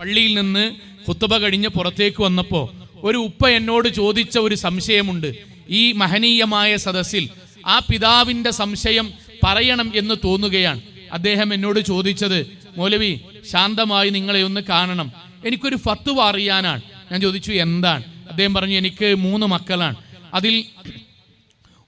പള്ളിയിൽ നിന്ന് കുത്തുബ കഴിഞ്ഞ് പുറത്തേക്ക് വന്നപ്പോൾ ഒരു ഉപ്പ എന്നോട് ചോദിച്ച ഒരു സംശയമുണ്ട്. ഈ മഹനീയമായ സദസ്സിൽ ആ പിതാവിന്റെ സംശയം പറയണം എന്ന് തോന്നുകയാണ്. അദ്ദേഹം എന്നോട് ചോദിച്ചത് മൗലവി ശാന്തമായി നിങ്ങളെ ഒന്ന് കാണണം. എനിക്കൊരു ഫത്തുവ അറിയാനാണ്. ഞാൻ ചോദിച്ചു എന്താണ്? അദ്ദേഹം പറഞ്ഞു എനിക്ക് മൂന്ന് മക്കളാണ്. അതിൽ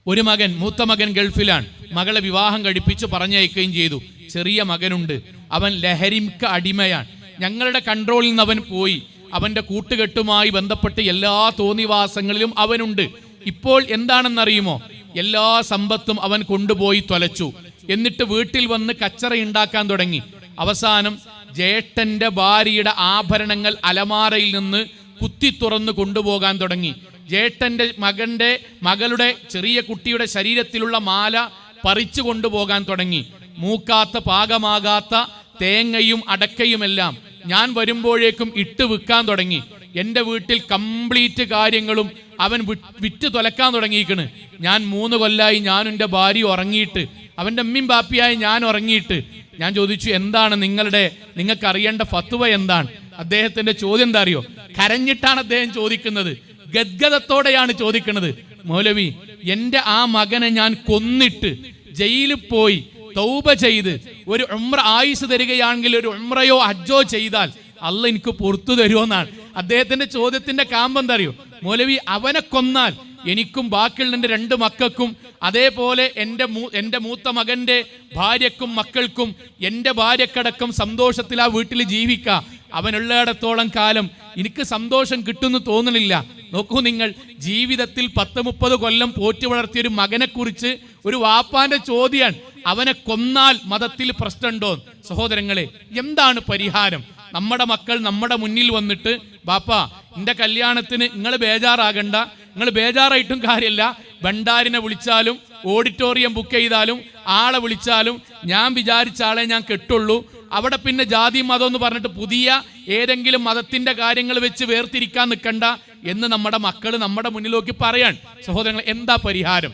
ഒരു മകൻ മൂത്ത മകൻ ഗൾഫിലാണ്. മകളെ വിവാഹം കഴിപ്പിച്ച് പറഞ്ഞയക്കുകയും ചെയ്തു. ചെറിയ മകനുണ്ട്. അവൻ ലഹരിക്ക് അടിമയാണ്. ഞങ്ങളുടെ കൺട്രോളിൽ നിന്ന് അവൻ പോയി. അവന്റെ കൂട്ടുകെട്ടുമായി ബന്ധപ്പെട്ട് എല്ലാ തോന്നിവാസങ്ങളിലും അവനുണ്ട്. ഇപ്പോൾ എന്താണെന്നറിയുമോ? എല്ലാ സമ്പത്തും അവൻ കൊണ്ടുപോയി തൊലച്ചു. എന്നിട്ട് വീട്ടിൽ വന്ന് കച്ചറ ഉണ്ടാക്കാൻ തുടങ്ങി. അവസാനം ജേട്ടന്റെ ഭാര്യയുടെ ആഭരണങ്ങൾ അലമാരയിൽ നിന്ന് കുത്തി തുറന്ന് കൊണ്ടുപോകാൻ തുടങ്ങി. ജേട്ടന്റെ മകന്റെ മകളുടെ ചെറിയ കുട്ടിയുടെ ശരീരത്തിലുള്ള മാല പറിച്ചു കൊണ്ടുപോകാൻ തുടങ്ങി. മൂക്കാത്ത പാകമാകാത്ത തേങ്ങയും അടക്കയുമെല്ലാം. ഞാൻ വരുമ്പോഴേക്കും ഇട്ട് വിൽക്കാൻ തുടങ്ങി. എന്റെ വീട്ടിൽ കംപ്ലീറ്റ് കാര്യങ്ങളും അവൻ വിറ്റ് തുലക്കാൻ തുടങ്ങിയിരിക്കണ്. ഞാൻ മൂന്ന് കൊല്ലായി ഞാനും എന്റെ ഭാര്യ ഉറങ്ങിയിട്ട് അവന്റെ അമ്മയും ബാപ്പിയായി ഞാൻ ഉറങ്ങിയിട്ട്. ഞാൻ ചോദിച്ചു എന്താണ് നിങ്ങളുടെ നിങ്ങൾക്ക് അറിയേണ്ട ഫത്തുവ എന്താണ്? അദ്ദേഹത്തിന്റെ ചോദ്യം എന്താ അറിയോ? കരഞ്ഞിട്ടാണ് അദ്ദേഹം ചോദിക്കുന്നത്. ഗദ്ഗതത്തോടെയാണ് ചോദിക്കുന്നത്. മൗലവി എന്റെ ആ മകനെ ഞാൻ കൊന്നിട്ട് ജയിലിൽ പോയി തൗബ ചെയ്ത് ഒരു ഉമ്ര ആയുസ് തരികയാണെങ്കിൽ ഒരു ഉമ്രയോ ഹജ്ജോ ചെയ്താൽ അല്ല എനിക്ക് പുറത്തു തരുമെന്നാണ് അദ്ദേഹത്തിന്റെ ചോദ്യത്തിന്റെ കാമ്പ് അറിയോ മൗലവി അവനെ കൊന്നാൽ എനിക്കും ബാക്കിയുള്ള എന്റെ രണ്ട് മക്കൾക്കും അതേപോലെ എന്റെ മൂ എന്റെ മൂത്ത മകന്റെ ഭാര്യക്കും മക്കൾക്കും എന്റെ ഭാര്യക്കടക്കം സന്തോഷത്തിൽ ആ വീട്ടിൽ ജീവിക്കാം. അവനുള്ളിടത്തോളം കാലം എനിക്ക് സന്തോഷം കിട്ടുമെന്ന് തോന്നണില്ല. നോക്കൂ നിങ്ങൾ ജീവിതത്തിൽ പത്ത് മുപ്പത് കൊല്ലം പോറ്റി വളർത്തിയ ഒരു മകനെക്കുറിച്ച് ഒരു വാപ്പാന്റെ ചോദ്യാണ്. അവനെ കൊന്നാൽ മതത്തിൽ പ്രശ്നമുണ്ടോ സഹോദരങ്ങളെ എന്താണ് പരിഹാരം? നമ്മുടെ മക്കൾ നമ്മുടെ മുന്നിൽ വന്നിട്ട് ബാപ്പ എന്റെ കല്യാണത്തിന് നിങ്ങൾ ബേജാറാകണ്ട നിങ്ങൾ ബേജാറായിട്ടും കാര്യമില്ല ഭണ്ഡാരിനെ വിളിച്ചാലും ഓഡിറ്റോറിയം ബുക്ക് ചെയ്താലും ആളെ വിളിച്ചാലും ഞാൻ വിചാരിച്ച ആളെ ഞാൻ കെട്ടുള്ളൂ. അവിടെ പിന്നെ ജാതി മതം എന്ന് പറഞ്ഞിട്ട് പുതിയ ഏതെങ്കിലും മതത്തിന്റെ കാര്യങ്ങൾ വെച്ച് വേർതിരിക്കാൻ നിൽക്കണ്ട എന്ന് നമ്മുടെ മക്കൾ നമ്മുടെ മുന്നിലേക്ക് പറയാൻ സഹോദരങ്ങൾ എന്താ പരിഹാരം?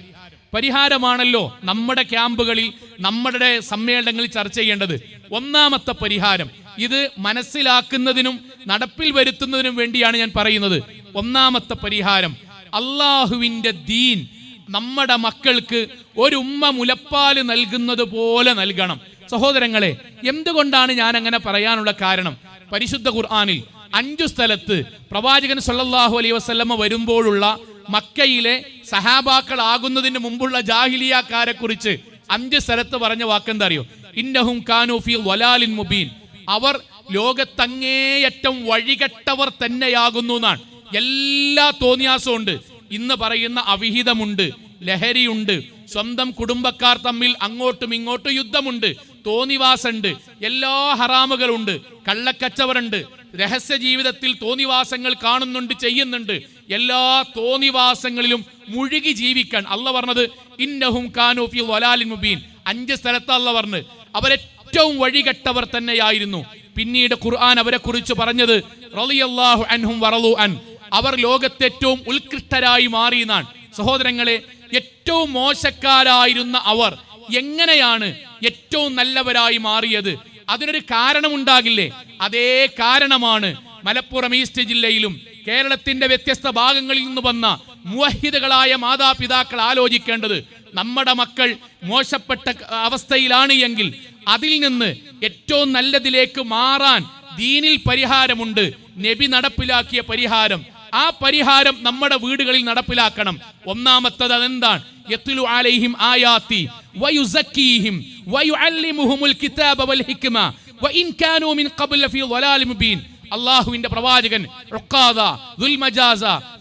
പരിഹാരമാണല്ലോ നമ്മുടെ ക്യാമ്പുകളിൽ നമ്മുടെ സമ്മേളനങ്ങളിൽ ചർച്ച ചെയ്യേണ്ടത്. ഒന്നാമത്തെ പരിഹാരം. ഇത് മനസ്സിലാക്കുന്നതിനും നടപ്പിൽ വരുത്തുന്നതിനും വേണ്ടിയാണ് ഞാൻ പറയുന്നത്. ഒന്നാമത്തെ പരിഹാരം. അള്ളാഹുവിന്റെ ദീൻ നമ്മുടെ മക്കൾക്ക് ഒരു ഉമ്മ മുലപ്പാൽ നൽകുന്നത് പോലെ നൽകണം. സഹോദരങ്ങളെ എന്തുകൊണ്ടാണ് ഞാൻ അങ്ങനെ പറയാനുള്ള കാരണം? പരിശുദ്ധ ഖുർആാനിൽ അഞ്ചു സ്ഥലത്ത് പ്രവാചകൻ സല്ലാഹു അലൈഹി വസ്ലമ വരുമ്പോഴുള്ള മക്കയിലെ സഹാബാക്കളാകുന്നതിന് മുമ്പുള്ള ജാഹിലിയാക്കാരെ കുറിച്ച് അഞ്ച് സ്ഥലത്ത് പറഞ്ഞ വാക്കെന്താ അറിയോ? ഇന്നഹും കാനു ഫീ വലാലിൻ മുബീൻ. അവർ ലോകത്തങ്ങേയറ്റം വഴികെട്ടവർ തന്നെയാകുന്നു എന്നാണ് എല്ലാ തോന്നിയാസവും ഉണ്ട് ഇന്ന് പറയുന്ന അവിഹിതമുണ്ട് ലഹരിയുണ്ട് സ്വന്തം കുടുംബക്കാർ തമ്മിൽ അങ്ങോട്ടും ഇങ്ങോട്ടും യുദ്ധമുണ്ട് തോന്നിവാസുണ്ട് എല്ലാ ഹറാമുകളുണ്ട് കള്ളക്കച്ചവറുണ്ട് രഹസ്യ ജീവിതത്തിൽ തോന്നിവാസങ്ങൾ കാണുന്നുണ്ട് ചെയ്യുന്നുണ്ട് എല്ലാ തോന്നിവാസങ്ങളിലും മുഴുകി ജീവിക്കാൻ. അല്ല പറഞ്ഞത് ഇന്നഹും കാനൂഫി വലാലിൻ മുബീൻ. അഞ്ച് സ്ഥലത്ത് അല്ല പറഞ്ഞ് അവരേറ്റവും വഴികെട്ടവർ തന്നെയായിരുന്നു. പിന്നീട് ഖുർആൻ അവരെ കുറിച്ച് പറഞ്ഞത് റളിയല്ലാഹു അൻഹും അൻ. അവർ ലോകത്തെ ഏറ്റവും ഉത്കൃഷ്ടരായി മാറിയെന്നാണ് സഹോദരങ്ങളെ ഏറ്റവും മോശക്കാരായിരുന്ന അവർ എങ്ങനെയാണ് ഏറ്റവും നല്ലവരായി മാറിയത്? അതിനൊരു കാരണമുണ്ടാകില്ലേ? അതേ കാരണമാണ് മലപ്പുറം ഈസ്റ്റ് ജില്ലയിലും കേരളത്തിന്റെ വ്യത്യസ്ത ഭാഗങ്ങളിൽ നിന്ന് വന്ന മുവഹിദുകളായ മാതാപിതാക്കൾ ആലോചിക്കേണ്ടത്. നമ്മുടെ മക്കൾ മോശപ്പെട്ട അവസ്ഥയിലാണ് എങ്കിൽ അതിൽ നിന്ന് ഏറ്റവും നല്ലതിലേക്ക് മാറാൻ ദീനിൽ പരിഹാരമുണ്ട്. നബി നടപ്പിലാക്കിയ പരിഹാരം. ആ പരിഹാരം നമ്മുടെ വീടുകളിൽ നടപ്പിലാക്കണം. ഒന്നാമത്തത് അതെന്താണ്? യത്ലു അലൈഹിം ആയാത്തി കിതാബ വൽ ഹിക്മ വഇൻ മിൻ ഖബ്ല ഫീ മുബീൻ. അള്ളാഹുവിന്റെ പ്രവാചകൻ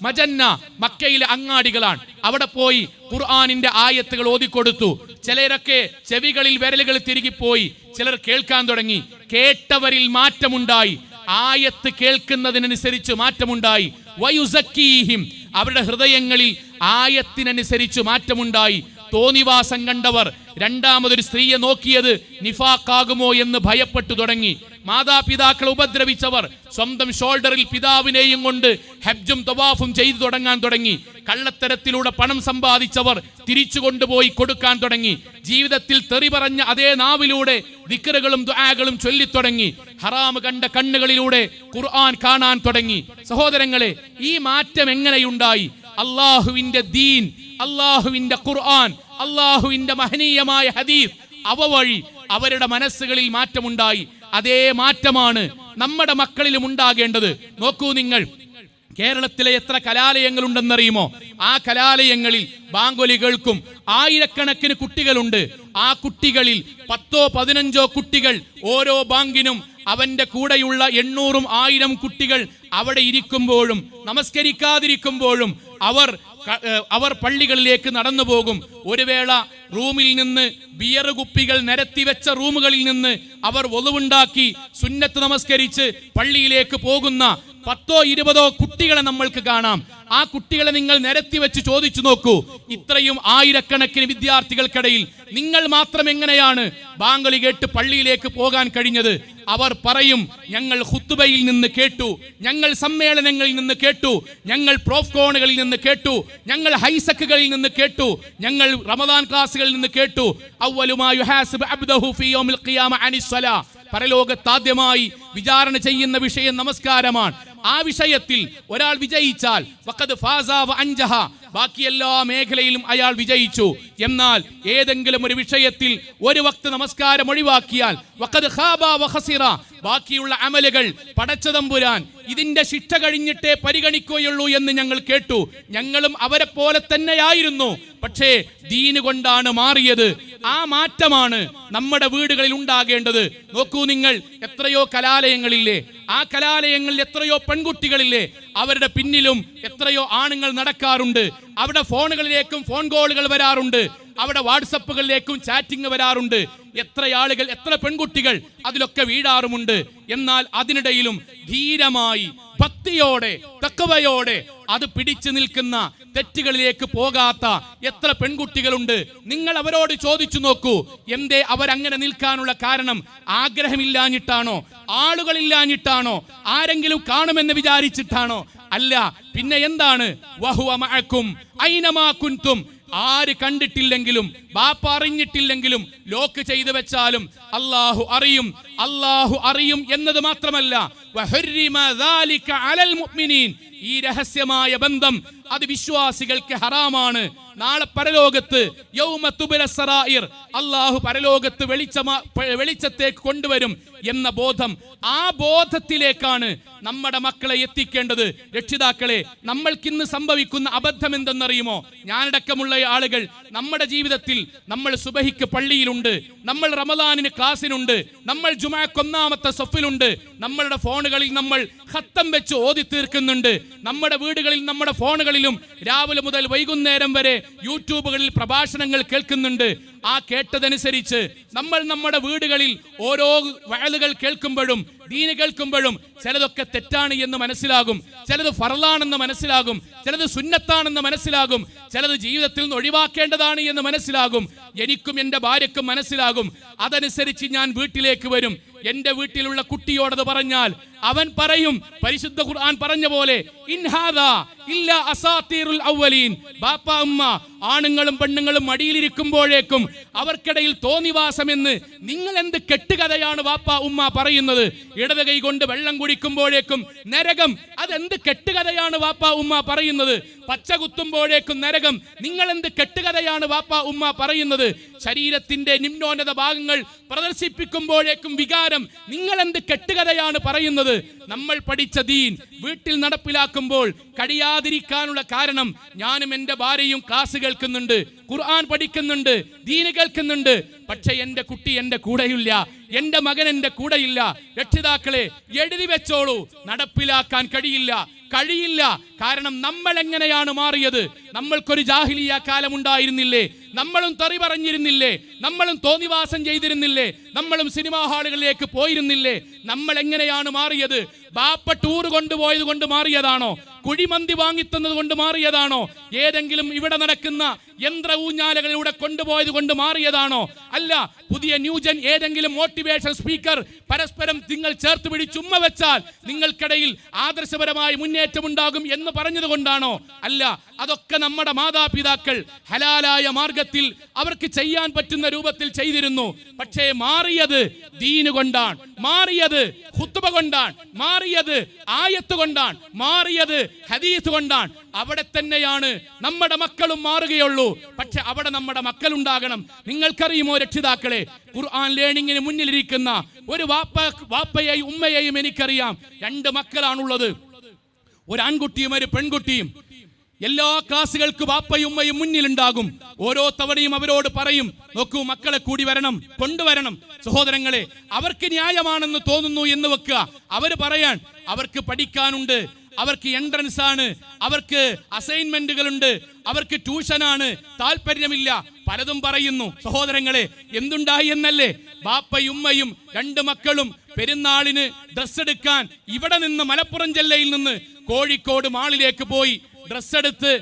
മജന്ന മക്കയിലെ അങ്ങാടികളാണ്. അവിടെ പോയി ഖുർആാനിന്റെ ആയത്തുകൾ ഓതിക്കൊടുത്തു. ചിലരൊക്കെ ചെവികളിൽ വിരലുകൾ പോയി ചിലർ കേൾക്കാൻ തുടങ്ങി. കേട്ടവരിൽ മാറ്റമുണ്ടായി. ആയത്ത് കേൾക്കുന്നതിനനുസരിച്ച് മാറ്റമുണ്ടായി. വയുസക്കീഹിം അവരുടെ ഹൃദയങ്ങളിൽ ആയത്തിനനുസരിച്ച് മാറ്റമുണ്ടായി. തോന്നിവാസം കണ്ടവർ രണ്ടാമതൊരു സ്ത്രീയെ നോക്കിയത് നിഫാക്കാകുമോ എന്ന് ഭയപ്പെട്ടു തുടങ്ങി. മാതാപിതാക്കളെ ഉപദ്രവിച്ചവർ സ്വന്തം ഷോൾഡറിൽ പിതാവിനെയും കൊണ്ട് ഹജ്ജും തവാഫും ചെയ്തു തുടങ്ങാൻ തുടങ്ങി. കള്ളത്തരത്തിലൂടെ പണം സമ്പാദിച്ചവർ തിരിച്ചു കൊണ്ടുപോയി കൊടുക്കാൻ തുടങ്ങി. ജീവിതത്തിൽ തെറി പറഞ്ഞ അതേ നാവിലൂടെ ദിക്കറുകളും ദുആകളും ചൊല്ലിത്തുടങ്ങി ഹറാം കണ്ട കണ്ണുകളിലൂടെ ഖുർആൻ കാണാൻ തുടങ്ങി. സഹോദരങ്ങളെ ഈ മാറ്റം എങ്ങനെയുണ്ടായി? അള്ളാഹുവിന്റെ ദീൻ അള്ളാഹുവിന്റെ ഖുർആൻ അള്ളാഹുവിന്റെ മഹനീയമായ ഹദീഫ് അവ വഴി അവരുടെ മനസ്സുകളിൽ മാറ്റമുണ്ടായി. അതേ മാറ്റമാണ് നമ്മുടെ മക്കളിലും ഉണ്ടാകേണ്ടത്. നോക്കൂ നിങ്ങൾ കേരളത്തിലെ എത്ര കലാലയങ്ങൾ ഉണ്ടെന്നറിയുമോ ആ കലാലയങ്ങളിൽ ബാങ്കൊലികൾക്കും ആയിരക്കണക്കിന് കുട്ടികളുണ്ട്. ആ കുട്ടികളിൽ പത്തോ പതിനഞ്ചോ കുട്ടികൾ ഓരോ ബാങ്കിനും അവന്റെ കൂടെയുള്ള എണ്ണൂറും ആയിരം കുട്ടികൾ അവിടെ ഇരിക്കുമ്പോഴും നമസ്കരിക്കാതിരിക്കുമ്പോഴും അവർ അവർ പള്ളികളിലേക്ക് നടന്നു പോകും ഒരു വേള റൂമിൽ നിന്ന് ബിയർ കുപ്പികൾ നിരത്തി വെച്ച റൂമുകളിൽ നിന്ന് അവർ ഒളിവുണ്ടാക്കി സുന്നത്ത് നമസ്കരിച്ച് പള്ളിയിലേക്ക് പോകുന്ന പത്തോ ഇരുപതോ കുട്ടികളെ നമ്മൾക്ക് കാണാം. ആ കുട്ടികളെ നിങ്ങൾ നിരത്തി വെച്ച് ചോദിച്ചു നോക്കൂ. ഇത്രയും ആയിരക്കണക്കിന് വിദ്യാർത്ഥികൾക്കിടയിൽ നിങ്ങൾ മാത്രം എങ്ങനെയാണ് ബാങ്കളി കേട്ട് പള്ളിയിലേക്ക് പോകാൻ കഴിഞ്ഞത്? അവർ പറയും ഞങ്ങൾ ഹുത്തുബയിൽ നിന്ന് കേട്ടു ഞങ്ങൾ സമ്മേളനങ്ങളിൽ നിന്ന് കേട്ടു ഞങ്ങൾ പ്രോഫ്കോണുകളിൽ നിന്ന് കേട്ടു ഞങ്ങൾ ഹൈസക്കുകളിൽ നിന്ന് കേട്ടു ഞങ്ങൾ റമദാൻ ക്ലാസ്സുകളിൽ നിന്ന് കേട്ടു. പരലോകത്താദ്യമായി വിചാരണ ചെയ്യുന്ന വിഷയം നമസ്കാരമാണ്. ആ വിഷയത്തിൽ ഒരാൾ വിജയിച്ചാൽ അൻജഹ ബാക്കി എല്ലാ മേഖലയിലും അയാൾ വിജയിച്ചു. എന്നാൽ ഏതെങ്കിലും ഒരു വിഷയത്തിൽ ഒരു വക്ത് നമസ്കാരം ഒഴിവാക്കിയാൽ ബാക്കിയുള്ള അമലുകൾ പടച്ചതമ്പുരാൻ ഇതിന്റെ ശിക്ഷ കഴിഞ്ഞിട്ടേ പരിഗണിക്കുകയുള്ളൂ എന്ന് ഞങ്ങൾ കേട്ടു. ഞങ്ങളും അവരെ പോലെ തന്നെയായിരുന്നു. പക്ഷേ ദീന് കൊണ്ടാണ് മാറിയത്. ആ മാറ്റമാണ് നമ്മുടെ വീടുകളിൽ ഉണ്ടാകേണ്ടത്. നോക്കൂ നിങ്ങൾ എത്രയോ കലാലയങ്ങളില്ലേ? ആ കലാലയങ്ങളിൽ എത്രയോ പെൺകുട്ടികളില്ലേ? അവരുടെ പിന്നിലും എത്രയോ ആണുങ്ങൾ നടക്കാറുണ്ട്. അവിടെ ഫോണുകളിലേക്കും ഫോൺ കോളുകൾ വരാറുണ്ട്. അവിടെ വാട്സപ്പുകളിലേക്കും ചാറ്റിംഗ് വരാറുണ്ട്. എത്ര ആളുകൾ എത്ര പെൺകുട്ടികൾ അതിലൊക്കെ വീഴാറുമുണ്ട്. എന്നാൽ അതിനിടയിലും ധീരമായി ഭക്തിയോടെ തക്കവയോടെ അത് പിടിച്ചു നിൽക്കുന്ന തെറ്റുകളിലേക്ക് പോകാത്ത എത്ര പെൺകുട്ടികളുണ്ട്? നിങ്ങൾ അവരോട് ചോദിച്ചു നോക്കൂ. എന്തേ അവരങ്ങനെ നിൽക്കാനുള്ള കാരണം? ആഗ്രഹമില്ലാഞ്ഞിട്ടാണോ? ആളുകളില്ലാഞ്ഞിട്ടാണോ? ആരെങ്കിലും കാണുമെന്ന് വിചാരിച്ചിട്ടാണോ? അല്ല പിന്നെ എന്താണ്? വഹുവ മഅക്കും ഐനമാ ആര് കണ്ടിട്ടില്ലെങ്കിലും ബാപ്പ അറിഞ്ഞിട്ടില്ലെങ്കിലും ലോക്ക് ചെയ്തു വെച്ചാലും അള്ളാഹു അറിയും. അള്ളാഹു അറിയും എന്നത് മാത്രമല്ല. ഈ രഹസ്യമായ ബന്ധം അത് വിശ്വാസികൾക്ക് ഹറാമാണ്. നാളെ പരലോകത്ത് അള്ളാഹു പരലോകത്ത് വെളിച്ചമാ വെളിച്ചത്തേക്ക് കൊണ്ടുവരും എന്ന ബോധം ആ ബോധത്തിലേക്കാണ് നമ്മുടെ മക്കളെ എത്തിക്കേണ്ടത്. രക്ഷിതാക്കളെ നമ്മൾക്കിന്ന് സംഭവിക്കുന്ന അബദ്ധം എന്തെന്നറിയുമോ? ഞാനടക്കമുള്ള ആളുകൾ നമ്മുടെ ജീവിതത്തിൽ നമ്മൾ സുബഹിക്ക് പള്ളിയിലുണ്ട്. നമ്മൾ റമദാനിന് ക്ലാസ്സിനുണ്ട് നമ്മൾ ജുമാക്ക് ഒന്നാമത്തെ സഫിലുണ്ട്. നമ്മളുടെ ഫോണുകളിൽ നമ്മൾ ഹത്തം വെച്ച് ഓതി തീർക്കുന്നുണ്ട്. നമ്മുടെ വീടുകളിൽ നമ്മുടെ ഫോണുകളിലും രാവിലെ മുതൽ വൈകുന്നേരം വരെ യൂട്യൂബുകളിൽ പ്രഭാഷണങ്ങൾ കേൾക്കുന്നുണ്ട്. ആ കേട്ടതനുസരിച്ച് നമ്മൾ നമ്മുടെ വീടുകളിൽ ഓരോ വയലുകൾ കേൾക്കുമ്പോഴും ദീന് കേൾക്കുമ്പോഴും ചിലതൊക്കെ തെറ്റാണ് എന്ന് മനസ്സിലാകും. ചിലത് ഫറലാണെന്ന് മനസ്സിലാകും. ചിലത് സുന്നത്താണെന്ന് മനസ്സിലാകും. ചിലത് ജീവിതത്തിൽ നിന്ന് ഒഴിവാക്കേണ്ടതാണ് എന്ന് മനസ്സിലാകും. എനിക്കും എന്റെ ഭാര്യക്കും മനസ്സിലാകും. അതനുസരിച്ച് ഞാൻ വീട്ടിലേക്ക് വരും. എന്റെ വീട്ടിലുള്ള കുട്ടിയോടത് പറഞ്ഞാൽ അവൻ പറയും പരിശുദ്ധ ഖുർആൻ പറഞ്ഞ പോലെ ബാപ്പ ആണുങ്ങളും പെണ്ണുങ്ങളും മടിയിലിരിക്കുമ്പോഴേക്കും അവർക്കിടയിൽ തോന്നിവാസം എന്ന് നിങ്ങൾ എന്ത് കെട്ടുകഥയാണ് ബാപ്പ ഉമ്മ പറയുന്നത്? ഇടത് കൈ കൊണ്ട് വെള്ളം കുടിക്കുമ്പോഴേക്കും നരകം അതെന്ത് കെട്ടുകഥയാണ് വാപ്പ ഉമ്മ പറയുന്നത്? പച്ച കുത്തുമ്പോഴേക്കും നരകം നിങ്ങൾ എന്ത് കെട്ടുകഥയാണ് വാപ്പ ഉമ്മ പറയുന്നത്? ശരീരത്തിന്റെ നിമ്നോന്നത ഭാഗങ്ങൾ പ്രദർശിപ്പിക്കുമ്പോഴേക്കും വികാരം നിങ്ങൾ എന്ത് കെട്ടുകഥയാണ് പറയുന്നത്? നമ്മൾ പഠിച്ച ദീൻ വീട്ടിൽ നടപ്പിലാക്കുമ്പോൾ കഴിയാതിരിക്കാനുള്ള കാരണം ഞാനും എന്റെ ഭാര്യയും ക്ലാസ് കേൾക്കുന്നുണ്ട് ഖുർആൻ പഠിക്കുന്നുണ്ട് ദീന് കേൾക്കുന്നുണ്ട്. പക്ഷെ എന്റെ കുട്ടി എന്റെ കൂടെയില്ല എന്റെ മകൻ എന്റെ കൂടെയില്ല. രക്ഷിതാക്കളെ എഴുതി വെച്ചോളൂ. നടപ്പിലാക്കാൻ കഴിയില്ല കഴിയില്ല. കാരണം നമ്മൾ എങ്ങനെയാണ് മാറിയത്? നമ്മൾക്കൊരു ജാഹിലിയ കാലം ഉണ്ടായിരുന്നില്ലേ നമ്മളും തെറി പറഞ്ഞിരുന്നില്ലേ? നമ്മളും തോന്നിവാസം ചെയ്തിരുന്നില്ലേ? നമ്മളും സിനിമാ ഹാളുകളിലേക്ക് പോയിരുന്നില്ലേ? നമ്മൾ എങ്ങനെയാണ് മാറിയത്? ബാപ്പ ടൂർ കൊണ്ടുപോയത് കൊണ്ട് മാറിയതാണോ? കുഴിമന്തി വാങ്ങിത്തന്നത് കൊണ്ട് മാറിയതാണോ? ഏതെങ്കിലും ഇവിടെ നടക്കുന്ന യന്ത്ര ഊഞ്ഞാലകളിലൂടെ കൊണ്ടുപോയത് കൊണ്ട് മാറിയതാണോ? അല്ല പുതിയ ന്യൂജൻ ഏതെങ്കിലും മോട്ടിവേഷൻ സ്പീക്കർ പരസ്പരം നിങ്ങൾ ചേർത്ത് പിടിച്ച് ഉമ്മ വെച്ചാൽ നിങ്ങൾക്കിടയിൽ ആദർശപരമായി മുന്നേറ്റം ഉണ്ടാകും എന്ന് പറഞ്ഞത് കൊണ്ടാണോ? അല്ല അതൊക്കെ നമ്മുടെ മാതാപിതാക്കൾ ഹലാലായ മാർഗത്തിൽ അവർക്ക് ചെയ്യാൻ പറ്റുന്ന രൂപത്തിൽ ചെയ്തിരുന്നു. പക്ഷേ മാറിയത് ദീന് കൊണ്ടാണ്. മാറിയത് ഹുത്തുബ കൊണ്ടാണ്. മാറിയത് ആയത്ത് കൊണ്ടാണ് മാറിയത് ഹദീസ് കൊണ്ടാണ്. അവിടെ തന്നെയാണ് നമ്മുടെ മക്കളും മാറുകയുള്ളൂ. പക്ഷെ അവിടെ നമ്മുടെ മക്കൾ ഉണ്ടാകണം നിങ്ങൾക്കറിയുമോ രക്ഷിതാക്കളെ? ഖുർആൻ ലേണിങ്ങിന് മുന്നിലിരിക്കുന്ന ഒരു വാപ്പ വാപ്പയെയും ഉമ്മയെയും എനിക്കറിയാം. രണ്ട് മക്കളാണുള്ളത്. ഒരു ആൺകുട്ടിയും ഒരു പെൺകുട്ടിയും. എല്ലാ ക്ലാസ്സുകൾക്കും ബാപ്പയും ഉമ്മയും മുന്നിലുണ്ടാകും. ഓരോ തവണയും അവരോട് പറയും നോക്കൂ മക്കളെ കൂടി വരണം കൊണ്ടുവരണം. സഹോദരങ്ങളെ അവർക്ക് ന്യായമാണെന്ന് തോന്നുന്നു എന്ന് വെക്കുക. അവർ പറയാൻ അവർക്ക് പഠിക്കാനുണ്ട് അവർക്ക് എൻട്രൻസ് ആണ് അവർക്ക് അസൈൻമെന്റുകൾ ഉണ്ട് അവർക്ക് ട്യൂഷൻ ആണ് താല്പര്യമില്ല. പലതും പറയുന്നു. സഹോദരങ്ങളെ എന്തുണ്ടായി എന്നല്ലേ? ബാപ്പയും ഉമ്മയും രണ്ട് മക്കളും പെരുന്നാളിന് ഡ്രസ് എടുക്കാൻ ഇവിടെ നിന്ന് മലപ്പുറം ജില്ലയിൽ നിന്ന് കോഴിക്കോട് മാളിലേക്ക് പോയി ഡ്രസ് എടുത്ത്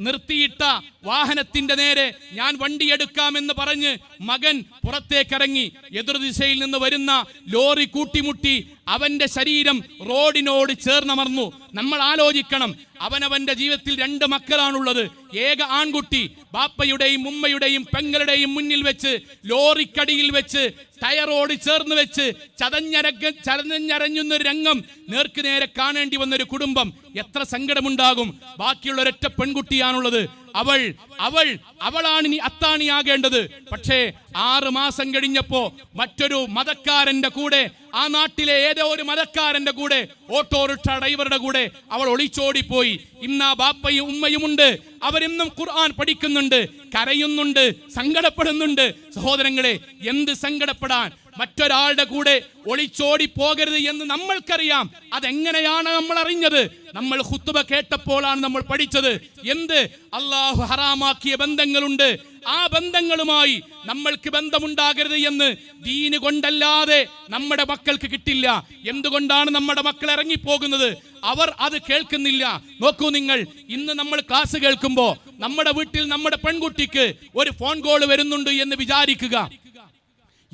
നിർത്തിയിട്ട വാഹനത്തിന്റെ നേരെ ഞാൻ വണ്ടി എടുക്കാമെന്ന് പറഞ്ഞ് മകൻ പുറത്തേക്കിറങ്ങി. എതിർദിശയിൽ നിന്ന് വരുന്ന ലോറി കൂട്ടിമുട്ടി അവന്റെ ശരീരം റോഡിനോട് ചേർന്നമർന്നു. നമ്മൾ ആലോചിക്കണം അവനവന്റെ ജീവിതത്തിൽ രണ്ട് മക്കളാണുള്ളത്. ഏക ആൺകുട്ടി ബാപ്പയുടെയും ഉമ്മയുടെയും പെങ്ങളുടെയും മുന്നിൽ വെച്ച് ലോറിക്കടിയിൽ വെച്ച് ടയറോട് ചേർന്ന് വെച്ച് ചതഞ്ഞരങ്ങ ചതഞ്ഞരഞ്ഞുന്ന ഒരു രംഗം നേർക്കുനേരെ കാണേണ്ടി വന്നൊരു കുടുംബം. എത്ര സങ്കടമുണ്ടാകും. ബാക്കിയുള്ള ഒരൊറ്റ പെൺകുട്ടിയാണുള്ളത്. അവൾ അവൾ അവളാണ് ഇനി അത്താണിയാകേണ്ടത്. പക്ഷേ ആറ് മാസം കഴിഞ്ഞപ്പോ മറ്റൊരു മതക്കാരന്റെ കൂടെ ആ നാട്ടിലെ ഏതോ ഒരു മതക്കാരന്റെ കൂടെ ഓട്ടോറിക്ഷ ഡ്രൈവറുടെ കൂടെ അവൾ ഒളിച്ചോടിപ്പോയി. ഇന്ന് ആ ബാപ്പയും ഉമ്മയും ഉണ്ട്. അവരിന്നും ഖുർആൻ പഠിക്കുന്നുണ്ട് കരയുന്നുണ്ട് സങ്കടപ്പെടുന്നുണ്ട്. സഹോദരങ്ങളെ എന്ത് സങ്കടപ്പെടാൻ? മറ്റൊരാളുടെ കൂടെ ഒളിച്ചോടി പോകരുത് എന്ന് നമ്മൾക്കറിയാം. അതെങ്ങനെയാണ് നമ്മൾ അറിഞ്ഞത്? നമ്മൾ ഹുത്തുബ കേട്ടപ്പോഴാണ് നമ്മൾ പഠിച്ചത്. എന്ത്? അള്ളാഹു ഹറാമാക്കിയ ബന്ധങ്ങളുണ്ട്. ആ ബന്ധങ്ങളുമായി നമ്മൾക്ക് ബന്ധമുണ്ടാകരുത് എന്ന് ദീന് കൊണ്ടല്ലാതെ നമ്മുടെ മക്കൾക്ക് കിട്ടില്ല. എന്തുകൊണ്ടാണ് നമ്മുടെ മക്കൾ ഇറങ്ങിപ്പോകുന്നത്? അവർ അത് കേൾക്കുന്നില്ല. നോക്കൂ നിങ്ങൾ ഇന്ന് നമ്മൾ ക്ലാസ് കേൾക്കുമ്പോൾ നമ്മുടെ വീട്ടിൽ നമ്മുടെ പെൺകുട്ടിക്ക് ഒരു ഫോൺ കോൾ വരുന്നുണ്ട് എന്ന് വിചാരിക്കുക.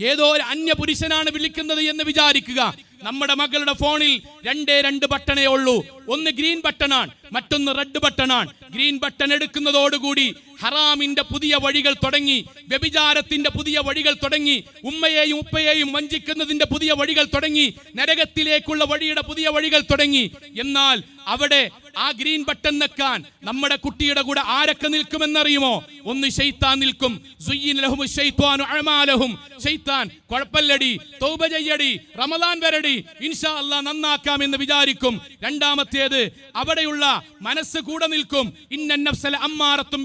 ഏതോ ഒരു അന്യ പുരുഷനാണ് വിളിക്കുന്നത് എന്ന് വിചാരിക്കുക. നമ്മുടെ മകളുടെ ഫോണിൽ രണ്ടേ രണ്ട് ബട്ടണേ ഉള്ളൂ. ഒന്ന് ഗ്രീൻ ബട്ടണാണ്. മറ്റൊന്ന് റെഡ് ബട്ടണാണ് ഗ്രീൻ ബട്ടൺ എടുക്കുന്നതോടുകൂടി ഹറാമിന്റെ പുതിയ വഴികൾ തുടങ്ങി വ്യഭിചാരത്തിന്റെ പുതിയ വഴികൾ തുടങ്ങി ഉമ്മയെയും ഉപ്പയെയും വഞ്ചിക്കുന്നതിന്റെ പുതിയ വഴികൾ തുടങ്ങി നരകത്തിലേക്കുള്ള വഴിയുടെ പുതിയ വഴികൾ തുടങ്ങി. എന്നാൽ അവിടെ ആ ഗ്രീൻ ബട്ടൺ നിൽക്കാൻ നമ്മുടെ കുട്ടിയുടെ കൂടെ ആരൊക്കെ നിൽക്കുമെന്നറിയുമോ? ഒന്ന് ഷെയ്ത്താൻ നിൽക്കും. ഷെയ്ത്താൻ കുഴപ്പല്ലടി തൗബ ചെയ്യടി റമദാൻ വരടി. ഇൻഷാ അല്ലാ നന്നാക്കാം എന്ന് വിചാരിക്കും. രണ്ടാമത്തേത് അവിടെയുള്ള മനസ്സ് കൂടെ നിൽക്കും. ഇന്ന നഫ്സല അമ്മാറത്തും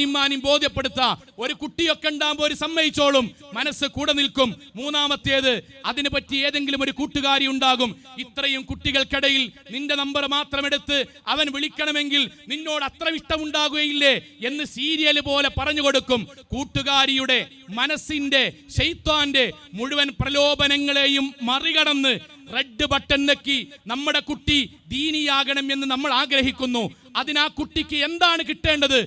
ഇമ്മാനും ബോധ്യപ്പെടുത്ത. ഒരു കുട്ടിയൊക്കെ ഉണ്ടാകുമ്പോൾ ഒരു സമ്മതിച്ചോളും. മനസ്സ് കൂടെ നിൽക്കും. മൂന്നാമത്തേത് അതിന് പറ്റി ഏതെങ്കിലും ഒരു കൂട്ടുകാരി ഉണ്ടാകും. ഇത്രയും കുട്ടികൾക്കിടയിൽ നിന്റെ നമ്പർ മാത്രം എടുത്ത് അവൻ വിളിക്കണമെങ്കിൽ നിന്നോട് അത്ര ഇഷ്ടമുണ്ടാകുകയില്ലേ എന്ന് സീരിയൽ പോലെ പറഞ്ഞു കൊടുക്കും. കൂട്ടുകാരിയുടെ മനസ്സിന്റെ ശൈത്വാന്റെ മുഴുവൻ പ്രലോഭനങ്ങളെയും മറികടന്ന് റെഡ് ബട്ടൺ നെക്കി നമ്മുടെ കുട്ടി ദീനിയാകണം എന്ന് നമ്മൾ ആഗ്രഹിക്കുന്നു. അതിന് ആ കുട്ടിക്ക് എന്താണ് കിട്ടേണ്ടത്?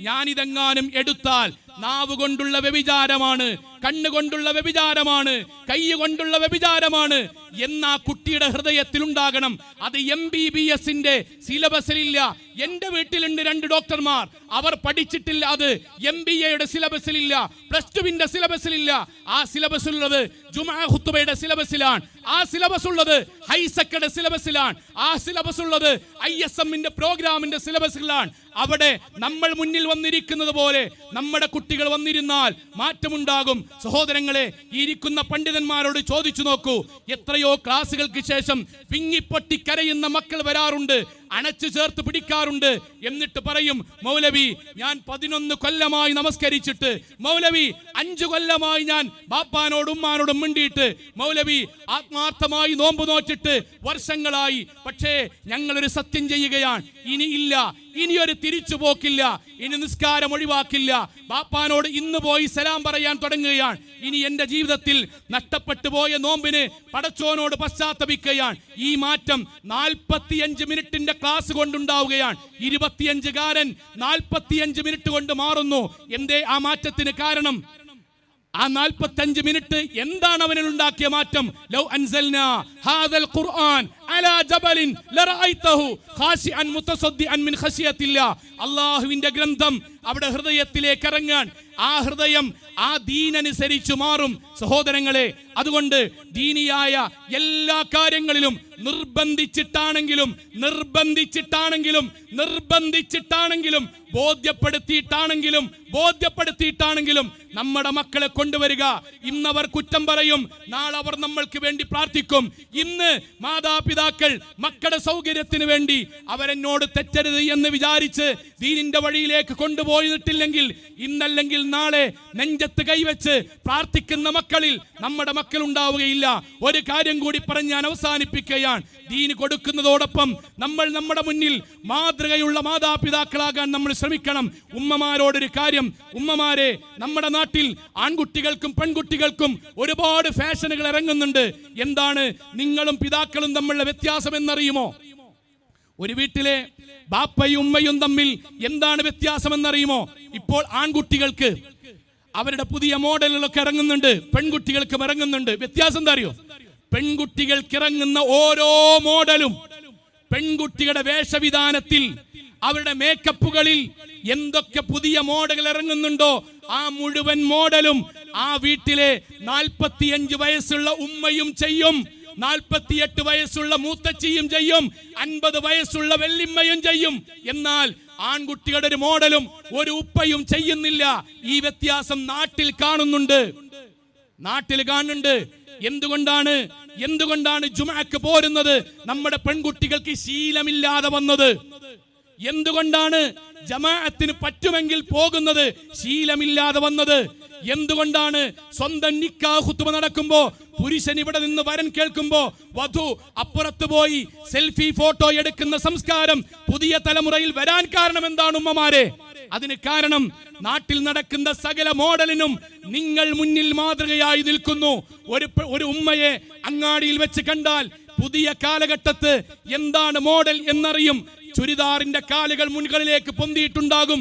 ഞാനിതെങ്ങാനും എടുത്താൽ നാവ് കൊണ്ടുള്ള വ്യഭിചാരമാണ് കണ്ണുകൊണ്ടുള്ള വ്യഭിചാരമാണ് കൈ കൊണ്ടുള്ള വ്യഭിചാരമാണ് എന്ന ആ കുട്ടിയുടെ ഹൃദയത്തിൽ ഉണ്ടാകണം അത് എം ബി ബി എസിന്റെ സിലബസിലില്ല എന്റെ വീട്ടിലുണ്ട് രണ്ട് ഡോക്ടർമാർ. അവർ പഠിച്ചിട്ടില്ല അത്. എം ബി എയുടെ സിലബസിലില്ല. പ്ലസ് ടുവിന്റെ സിലബസിലില്ല. ആ സിലബസ് ഉള്ളത് ജുമാ ഹുത്തുബയുടെ സിലബസിലാണ്. ആ സിലബസ് ഉള്ളത് ഹൈസക്കയുടെ സിലബസിലാണ്. ആ സിലബസ് ഉള്ളത് ഐ എസ് എമ്മിന്റെ പ്രോഗ്രാമിന്റെ സിലബസിലാണ് അവിടെ നമ്മൾ മുന്നിൽ വന്നിരിക്കുന്നത് പോലെ നമ്മുടെ കുട്ടികൾ വന്നിരുന്നാൽ മാറ്റമുണ്ടാകും. സഹോദരങ്ങളെ ഇരിക്കുന്ന പണ്ഡിതന്മാരോട് ചോദിച്ചു നോക്കൂ. എത്രയോ ക്ലാസ്സുകൾക്ക് ശേഷം പിങ്ങിപ്പൊട്ടി കരയുന്ന മക്കൾ വരാറുണ്ട്. അണച്ചു ചേർത്ത് പിടിക്കാറുണ്ട് എന്നിട്ട് പറയും മൗലവി ഞാൻ പതിനൊന്ന് കൊല്ലമായി നമസ്കരിച്ചിട്ട് മൗലവി അഞ്ചു കൊല്ലമായി ഞാൻ ബാപ്പാനോടും ഉമ്മാനോടും മിണ്ടിയിട്ട് മൗലവി ആത്മാർത്ഥമായി നോമ്പ് നോറ്റിട്ട് വർഷങ്ങളായി. പക്ഷേ ഞങ്ങളൊരു സത്യം ചെയ്യുകയാണ്. ഇനി ഇല്ല. ഇനി ഒരു തിരിച്ചുപോക്കില്ല. ഇനി നിസ്കാരം ഒഴിവാക്കില്ല. ബാപ്പാനോട് ഇന്ന് പോയി സലാം പറയാൻ തുടങ്ങുകയാണ്. ഇനി എന്റെ ജീവിതത്തിൽ നഷ്ടപ്പെട്ടു പോയ നോമ്പിന് പടച്ചോനോട് പശ്ചാത്തപിക്കുകയാണ്. ഈ മാറ്റം നാൽപ്പത്തിയഞ്ച് മിനിറ്റിന്റെ ക്ലാസ് കൊണ്ടുണ്ടാവുകയാണ്. ഇരുപത്തിയഞ്ചുകാരൻ നാൽപ്പത്തിയഞ്ച് മിനിറ്റ് കൊണ്ട് മാറുന്നു. എന്തേ ആ മാറ്റത്തിന് കാരണം? ആ നാൽപ്പത്തഞ്ച് മിനിറ്റ് എന്താണ് അവനിൽ ഉണ്ടാക്കിയ മാറ്റം? ലൗ ഹാദൽ ഖുർആൻ ജബലിൻ മിൻ ഗ്രന്ഥം അവിടെ ഹൃദയത്തിലേക്ക് ഇറങ്ങാൻ ആ ഹൃദയം ആ ദീനനുസരിച്ച് മാറും. സഹോദരങ്ങളെ അതുകൊണ്ട് ദീനിയായ എല്ലാ കാര്യങ്ങളിലും നിർബന്ധിച്ചിട്ടാണെങ്കിലും നിർബന്ധിച്ചിട്ടാണെങ്കിലും നിർബന്ധിച്ചിട്ടാണെങ്കിലും ബോധ്യപ്പെടുത്തിയിട്ടാണെങ്കിലും ബോധ്യപ്പെടുത്തിയിട്ടാണെങ്കിലും നമ്മുടെ മക്കളെ കൊണ്ടുവരിക. ഇന്നവർ കുറ്റം പറയും. നാളെ അവർ നമ്മൾക്ക് വേണ്ടി പ്രാർത്ഥിക്കും. ഇന്ന് മാതാപിതാക്കൾ മക്കളുടെ സൗകര്യത്തിന് വേണ്ടി അവരെന്നോട് തെറ്റരുത് എന്ന് വിചാരിച്ച് ദീനിന്റെ വഴിയിലേക്ക് കൊണ്ടുപോയിട്ടില്ലെങ്കിൽ ഇന്നല്ലെങ്കിൽ നാളെ നെഞ്ചത്ത് കൈവച്ച് പ്രാർത്ഥിക്കുന്ന മക്കളിൽ നമ്മുടെ മക്കൾ ഉണ്ടാവുകയില്ല. ഒരു കാര്യം കൂടി പറഞ്ഞ് ഞാൻ അവസാനിപ്പിക്കുകയാണ്. ദീന് കൊടുക്കുന്നതോടൊപ്പം നമ്മൾ നമ്മുടെ മുന്നിൽ മാതൃകയുള്ള മാതാപിതാക്കളാകാൻ നമ്മൾ ശ്രമിക്കണം. ഉമ്മമാരോടൊരു കാര്യം ഉമ്മമാരെ നമ്മുടെ നാട്ടിൽ ആൺകുട്ടികൾക്കും പെൺകുട്ടികൾക്കും ഒരുപാട് ഫാഷനുകൾ ഇറങ്ങുന്നുണ്ട്. എന്താണ് നിങ്ങളും പിതാക്കളും തമ്മിലുള്ള വ്യത്യാസം എന്നറിയുമോ? ഒരു വീട്ടിലെ ബാപ്പയും ഉമ്മയും തമ്മിൽ എന്താണ് വ്യത്യാസം എന്നറിയുമോ? ഇപ്പോൾ ആൺകുട്ടികൾക്ക് അവരുടെ പുതിയ മോഡലുകളൊക്കെ ഇറങ്ങുന്നുണ്ട്. പെൺകുട്ടികൾക്കും ഇറങ്ങുന്നുണ്ട്. വ്യത്യാസം എന്താ അറിയോ? പെൺകുട്ടികൾക്ക് ഇറങ്ങുന്ന ഓരോ മോഡലും പെൺകുട്ടികളുടെ വേഷവിധാനത്തിൽ അവരുടെ മേക്കപ്പുകളിൽ എന്തൊക്കെ പുതിയ മോഡലുകൾ ഇറങ്ങുന്നുണ്ടോ ആ മുഴുവൻ മോഡലും ആ വീട്ടിലെ നാൽപ്പത്തിയഞ്ച് വയസ്സുള്ള ഉമ്മയും ചെയ്യും നാൽപ്പത്തിയെട്ട് വയസ്സുള്ള മൂത്തച്ചിയും ചെയ്യും അൻപത് വയസ്സുള്ള വെള്ളിമ്മയും ചെയ്യും. എന്നാൽ ആൺകുട്ടികളുടെ ഒരു മോഡലും ഒരു ഉപ്പയും ചെയ്യുന്നില്ല. ഈ വ്യത്യാസം നാട്ടിൽ കാണുന്നുണ്ട്. നാട്ടിൽ കാണുന്നുണ്ട്. എന്തുകൊണ്ടാണ്? എന്തുകൊണ്ടാണ് ജുമാക്ക് പോരുന്നത്? നമ്മുടെ പെൺകുട്ടികൾക്ക് ശീലമില്ലാതെ വന്നത്. എന്തുകൊണ്ടാണ് ജമാഅത്തിന് പറ്റുമെങ്കിൽ പോകുന്നത്? ശീലമില്ലാതെ വന്നത്. എന്തുകൊണ്ടാണ് സ്വന്തം നിക്കാഹുത്തുമ നടക്കുമ്പോ പുരുഷൻ ഇവിടെ നിന്ന് വരൻ കേൾക്കുമ്പോ വധു അപ്പുറത്ത് പോയി സെൽഫി ഫോട്ടോ എടുക്കുന്ന സംസ്കാരം പുതിയ തലമുറയിൽ വരാൻ കാരണം എന്താണ് ഉമ്മമാരെ? അതിന് കാരണം നാട്ടിൽ നടക്കുന്ന സകല മോഡലിനും നിങ്ങൾ മുന്നിൽ മാതൃകയായി നിൽക്കുന്നു. ഒരു ഒരു ഉമ്മയെ അങ്ങാടിയിൽ വെച്ച് കണ്ടാൽ പുതിയ കാലഘട്ടത്ത് എന്താണ് മോഡൽ എന്നറിയും. ചുരിദാറിന്റെ കാലുകൾ മുൻകളിലേക്ക് പൊന്തിയിട്ടുണ്ടാകും.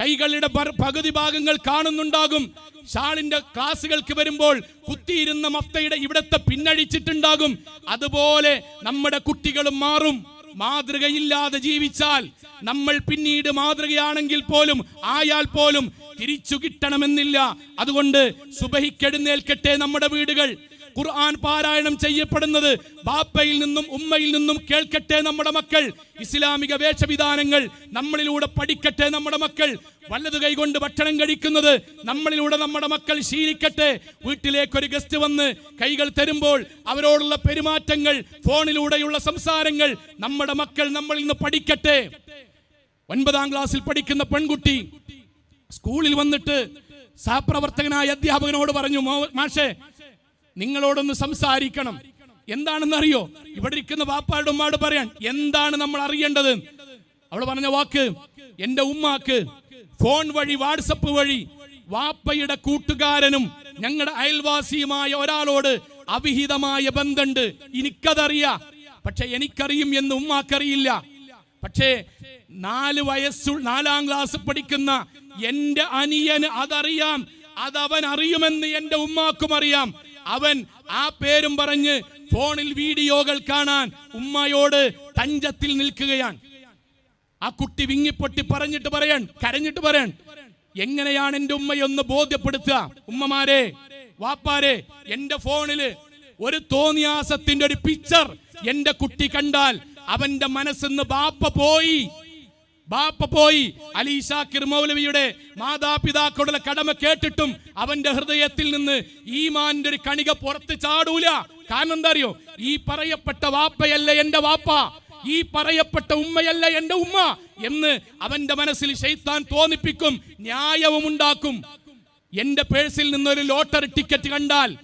കൈകളുടെ പകുതി ഭാഗങ്ങൾ കാണുന്നുണ്ടാകും. ഷാളിന്റെ ക്ലാസുകൾക്ക് വരുമ്പോൾ കുത്തിയിരുന്ന മഫ്തയുടെ ഇവിടത്തെ പിന്നഴിച്ചിട്ടുണ്ടാകും. അതുപോലെ നമ്മുടെ കുട്ടികളും മാറും. മാതൃകയില്ലാതെ ജീവിച്ചാൽ നമ്മൾ പിന്നീട് മാതൃകയാണെങ്കിൽ പോലും ആയാൽ പോലും തിരിച്ചു കിട്ടണമെന്നില്ല. അതുകൊണ്ട് സുബഹിക്കെഴുന്നേൽക്കട്ടെ നമ്മുടെ വീടുകൾ. ഖുർആൻ പാരായണം ചെയ്യപ്പെടുന്നത് ബാപ്പയിൽ നിന്നും ഉമ്മയിൽ നിന്നും കേൾക്കട്ടെ നമ്മുടെ മക്കൾ. ഇസ്ലാമിക വേഷവിധാനങ്ങൾ നമ്മളിലൂടെ പഠിക്കട്ടെ നമ്മുടെ മക്കൾ. വല്ലത് കൈകൊണ്ട് ഭക്ഷണം കഴിക്കുന്നത് നമ്മളിലൂടെ നമ്മുടെ മക്കൾ ശീലിക്കട്ടെ. വീട്ടിലേക്ക് ഒരു ഗസ്റ്റ് വന്ന് കൈകൾ തരുമ്പോൾ അവരോടുള്ള പെരുമാറ്റങ്ങൾ ഫോണിലൂടെയുള്ള സംസാരങ്ങൾ നമ്മുടെ മക്കൾ നമ്മളിൽ നിന്ന് പഠിക്കട്ടെ. ഒൻപതാം ക്ലാസ്സിൽ പഠിക്കുന്ന പെൺകുട്ടി സ്കൂളിൽ വന്നിട്ട് സഹപ്രവർത്തകനായ അധ്യാപകനോട് പറഞ്ഞു മാഷെ നിങ്ങളോടൊന്ന് സംസാരിക്കണം. എന്താണെന്ന് അറിയോ ഇവിടെ ഇരിക്കുന്ന വാപ്പായുടെ ഉമ്മാട് പറയാൻ എന്താണ് നമ്മൾ അറിയേണ്ടത്? അവൾ പറഞ്ഞ വാക്ക് എന്റെ ഉമ്മാക്ക് ഫോൺ വഴി വാട്സപ്പ് വഴി വാപ്പയുടെ കൂട്ടുകാരനും ഞങ്ങളുടെ അയൽവാസിയുമായ ഒരാളോട് അവിഹിതമായ ബന്ധമുണ്ട് എനിക്കതറിയാ. പക്ഷെ എനിക്കറിയും എന്ന് ഉമ്മാക്കറിയില്ല. പക്ഷേ നാല് വയസ്സു നാലാം ക്ലാസ് പഠിക്കുന്ന എന്റെ അനിയന് അതറിയാം. അതവൻ അറിയുമെന്ന് എന്റെ ഉമ്മാക്കും അറിയാം. അവൻ ആ പേരും പറഞ്ഞ് ഫോണിൽ വീഡിയോകൾ കാണാൻ ഉമ്മയോട് തഞ്ചത്തിൽ നിൽക്കുകയാണ്. ആ കുട്ടി വിങ്ങിപ്പൊട്ടി പറഞ്ഞിട്ട് പറയാൻ കരഞ്ഞിട്ട് പറയാൻ എങ്ങനെയാണ് എന്റെ ഉമ്മയൊന്ന് ബോധ്യപ്പെടുത്തുക? ഉമ്മമാരെ വാപ്പാരെ എന്റെ ഫോണിൽ ഒരു തോന്നിയാസത്തിന്റെ ഒരു പിക്ചർ എന്റെ കുട്ടി കണ്ടാൽ അവന്റെ മനസ്സിന്ന് ബാപ്പ പോയി. ബാപ്പ പോയി. അലി കിർമൗലവിയുടെ മൗലവിയുടെ മാതാപിതാക്കളുടെ കടമ കേട്ടിട്ടും അവന്റെ ഹൃദയത്തിൽ നിന്ന് ഈമാന്റെ ഒരു കണിക പുറത്ത് ചാടൂല. കാരണം എന്താ അറിയോ? ഈ പറയപ്പെട്ട വാപ്പയല്ല എന്റെ വാപ്പ. ഈ പറയപ്പെട്ട ഉമ്മയല്ല എന്റെ ഉമ്മ എന്ന് അവന്റെ മനസ്സിൽ ശൈത്താൻ തോന്നിപ്പിക്കും ന്യായവും ഉണ്ടാക്കും. എന്റെ പേഴ്സിൽ നിന്നൊരു ലോട്ടറി ടിക്കറ്റ് കണ്ടാൽ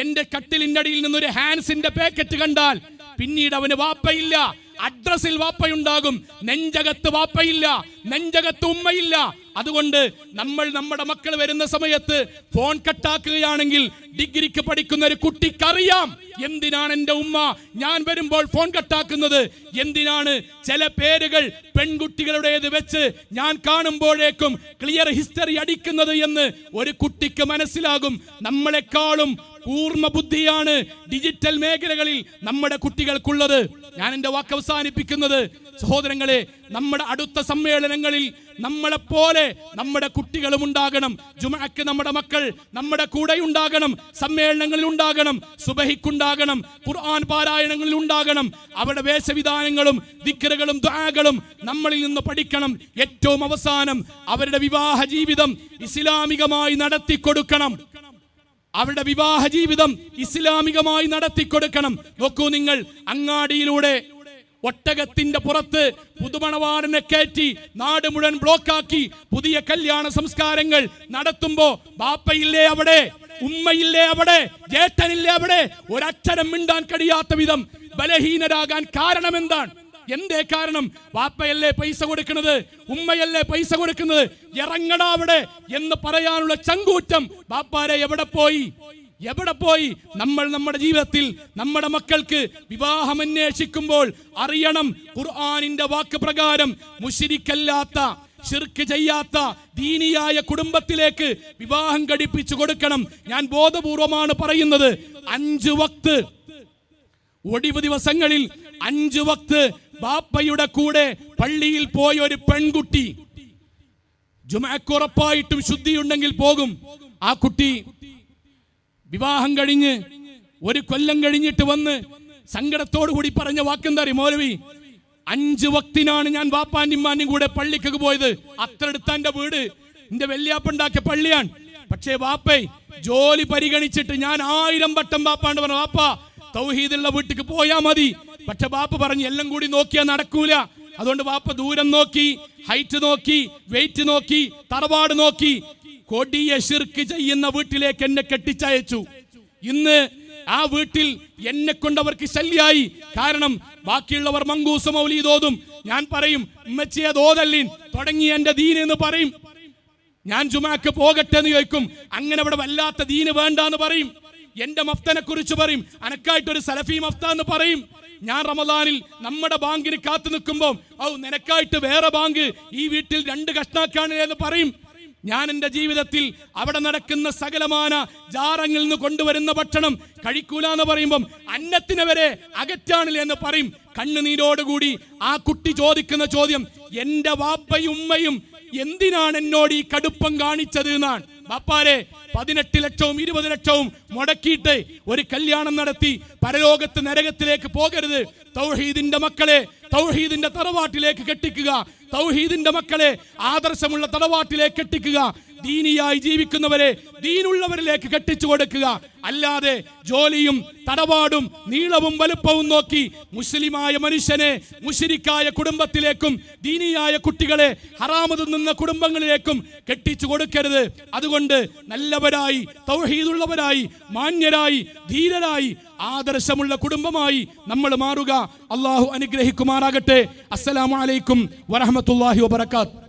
എന്റെ കട്ടിലിന്റെ അടിയിൽ നിന്നൊരു ഹാൻസിന്റെ പാക്കറ്റ് കണ്ടാൽ പിന്നീട് അവന് വാപ്പയില്ല. അഡ്രസ്സിൽ വാപ്പയുണ്ടാകും. നെഞ്ചകത്ത് വാപ്പയില്ല. നെഞ്ചകത്ത് ഉമ്മയില്ല. അതുകൊണ്ട് നമ്മൾ നമ്മുടെ മക്കൾ വരുന്ന സമയത്ത് ഫോൺ കട്ടാക്കുകയാണെങ്കിൽ ഡിഗ്രിക്ക് പഠിക്കുന്ന ഒരു കുട്ടിക്കറിയാം. എന്തിനാണ് എന്റെ ഉമ്മ ഞാൻ വരുമ്പോൾ ഫോൺ കട്ടാക്കുന്നത് എന്തിനാണ് ചില പേരുകൾ പെൺകുട്ടികളുടേത് വെച്ച് ഞാൻ കാണുമ്പോഴേക്കും ക്ലിയർ ഹിസ്റ്ററി അടിക്കുന്നത് എന്ന് ഒരു കുട്ടിക്ക് മനസ്സിലാകും. നമ്മളെക്കാളും കൂർമ്മ ബുദ്ധിയാണ് ഡിജിറ്റൽ മേഖലകളിൽ നമ്മുടെ കുട്ടികൾക്കുള്ളത്. ഞാൻ എന്റെ വാക്ക് അവസാനിപ്പിക്കുന്നത് സഹോദരങ്ങളെ നമ്മുടെ അടുത്ത സമ്മേളനങ്ങളിൽ നമ്മളെപ്പോലെ നമ്മുടെ കുട്ടികളും ഉണ്ടാകണം. ജുമക്ക് നമ്മുടെ മക്കൾ നമ്മുടെ കൂടെ ഉണ്ടാകണം. സമ്മേളനങ്ങളിൽ ഉണ്ടാകണം. സുബഹിക്കുണ്ടാകണം. ഖുർആൻ പാരായണങ്ങളിൽ ഉണ്ടാകണം. അവരുടെ വേഷവിധാനങ്ങളും ദിക്കറുകളും ദ്വാകളും നമ്മളിൽ നിന്ന് പഠിക്കണം. ഏറ്റവും അവസാനം അവരുടെ വിവാഹ ജീവിതം ഇസ്ലാമികമായി നടത്തി കൊടുക്കണം അവരുടെ വിവാഹ ജീവിതം ഇസ്ലാമികമായി നടത്തിക്കൊടുക്കണം. നോക്കൂ നിങ്ങൾ അങ്ങാടിയിലൂടെ ഒട്ടകത്തിന്റെ പുറത്ത് പുതുമണവാടനെ കയറ്റി നാട് മുഴുവൻ ബ്ലോക്കാക്കി പുതിയ കല്യാണ സംസ്കാരങ്ങൾ നടത്തുമ്പോ ബാപ്പയില്ലേ അവിടെ? ഉമ്മയില്ലേ അവിടെ? ജേട്ടനില്ലേ അവിടെ? ഒരക്ഷരം മിണ്ടാൻ കഴിയാത്ത വിധം ബലഹീനരാകാൻ കാരണം എന്താണ് എന്തേ കാരണം? വാപ്പയല്ലേ പൈസ കൊടുക്കുന്നത്? ഉമ്മയല്ലേ പൈസ കൊടുക്കുന്നത്? ഇറങ്ങടാ അവിടെ എന്ന് പറയാനുള്ള ചങ്കൂറ്റം ബാപ്പാരെ എവിടെ പോയി? എവിടെ പോയി? നമ്മൾ നമ്മുടെ ജീവിതത്തിൽ നമ്മുടെ മക്കൾക്ക് വിവാഹം അന്വേഷിക്കുമ്പോൾ അറിയണം ഖുർആാനിന്റെ വാക്ക് പ്രകാരം മുഷിരിക്കല്ലാത്ത ഷിർക്ക് ചെയ്യാത്ത ദീനിയായ കുടുംബത്തിലേക്ക് വിവാഹം കടിപ്പിച്ചു കൊടുക്കണം. ഞാൻ ബോധപൂർവമാണ് പറയുന്നത്. അഞ്ചു വക്ത്. ഒടിവ് ദിവസങ്ങളിൽ അഞ്ചു വക്ത് ബാപ്പയുടെ കൂടെ പള്ളിയിൽ പോയ ഒരു പെൺകുട്ടി. ജുമാക്ക് ഉറപ്പായിട്ടും ശുദ്ധിയുണ്ടെങ്കിൽ പോകും. ആ കുട്ടി വിവാഹം കഴിഞ്ഞ് ഒരു കൊല്ലം കഴിഞ്ഞിട്ട് വന്ന് സങ്കടത്തോടു കൂടി പറഞ്ഞ വാക്കെന്താ അറിയും മൗലവി? അഞ്ച് വക്തിനാണ് ഞാൻ വാപ്പാന്റെ ഇമ്മാനും കൂടെ പള്ളിക്ക് പോയത്. അത്ര അടുത്ത എന്റെ വീട്. എന്റെ വെള്ളിയാപ്പുണ്ടാക്കിയ പള്ളിയാണ്. പക്ഷേ വാപ്പേ ജോലി പരിഗണിച്ചിട്ട് ഞാൻ ആയിരം വട്ടം വാപ്പാണ്ട് പറഞ്ഞു വാപ്പ തൗഹീദുള്ള വീട്ടിക്ക് പോയാ മതി. പക്ഷെ ബാപ്പ പറഞ്ഞു എല്ലാം കൂടി നോക്കിയാ നടക്കൂല. അതുകൊണ്ട് ബാപ്പ ദൂരം നോക്കി ഹൈറ്റ് നോക്കി വെയിറ്റ് നോക്കി തറവാട് നോക്കി കൊടിയ ശിർക്ക് ചെയ്യുന്ന വീട്ടിലേക്ക് എന്നെ കെട്ടിച്ചയച്ചു. ഇന്ന് ആ വീട്ടിൽ എന്നെ കൊണ്ടവർക്ക് ശല്യായി. കാരണം ബാക്കിയുള്ളവർ മങ്കൂസ മൗലി തോതും ഞാൻ പറയും ഉമ്മച്ചിയെ തോതല്ലീൻ തുടങ്ങി എന്റെ ദീൻ എന്ന് പറയും. ഞാൻ ജുമാക്ക് പോകട്ടെ എന്ന് ചോദിക്കും. അങ്ങനെ അവിടെ വല്ലാത്ത ദീന് വേണ്ട എന്ന് പറയും. എന്റെ മഫ്തനെ കുറിച്ച് പറയും. അനക്കായിട്ടൊരു സലഫി മഫ്ത എന്ന് പറയും. ഞാൻ റമദാനിൽ നമ്മുടെ ബാങ്കിന് കാത്തു നിൽക്കുമ്പോൾ ഔ നിനക്കായിട്ട് വേറെ ബാങ്ക് ഈ വീട്ടിൽ രണ്ട് കഷ്ണാക്കാണ് എന്ന് പറയും. ഞാൻ എന്റെ ജീവിതത്തിൽ അവിടെ നടക്കുന്ന സകലമാന ജാറങ്ങളിൽ നിന്ന് കൊണ്ടുവരുന്ന ഭക്ഷണം കഴിക്കൂല എന്ന് പറയുമ്പം അന്നത്തിനെ വരെ എന്ന് പറയും. കണ്ണുനീരോടുകൂടി ആ കുട്ടി ചോദിക്കുന്ന ചോദ്യം എന്റെ വാപ്പയും ഉമ്മയും എന്തിനാണ് എന്നോട് ഈ കടുപ്പം കാണിച്ചത് എന്നാണ്? ബാപ്പാരെ പതിനെട്ട് ലക്ഷവും ഇരുപത് ലക്ഷവും മുടക്കിയിട്ട് ഒരു കല്യാണം നടത്തി പരലോകത്ത് നരകത്തിലേക്ക് പോകരുത്. തൗഹീദിന്റെ മക്കളെ തൗഹീദിന്റെ തറവാട്ടിലേക്ക് കെട്ടിക്കുക. തൗഹീദിന്റെ മക്കളെ ആദർശമുള്ള തറവാട്ടിലേക്ക് കെട്ടിക്കുക. ദീനിയായി ജീവിക്കുന്നവരെ ദീനുള്ളവരിലേക്ക് കെട്ടിച്ചു കൊടുക്കുക. അല്ലാതെ ജോലിയും തടപാടും നീളവും വലുപ്പവും നോക്കി മുസ്ലിമായ മനുഷ്യനെ മുഷിരിക്കായ കുടുംബത്തിലേക്കും ദീനിയായ കുട്ടികളെ ഹറാമത് നിന്ന കുടുംബങ്ങളിലേക്കും കെട്ടിച്ചു കൊടുക്കരുത്. അതുകൊണ്ട് നല്ലവരായി തൗഹീദുള്ളവരായി മാന്യരായി ധീരരായി ആദർശമുള്ള കുടുംബമായി നമ്മൾ മാറുക. അള്ളാഹു അനുഗ്രഹിക്കുമാറാകട്ടെ. അസ്സലാമലൈക്കും വറഹമത്തല്ലാഹി വബർക്കാത്ത്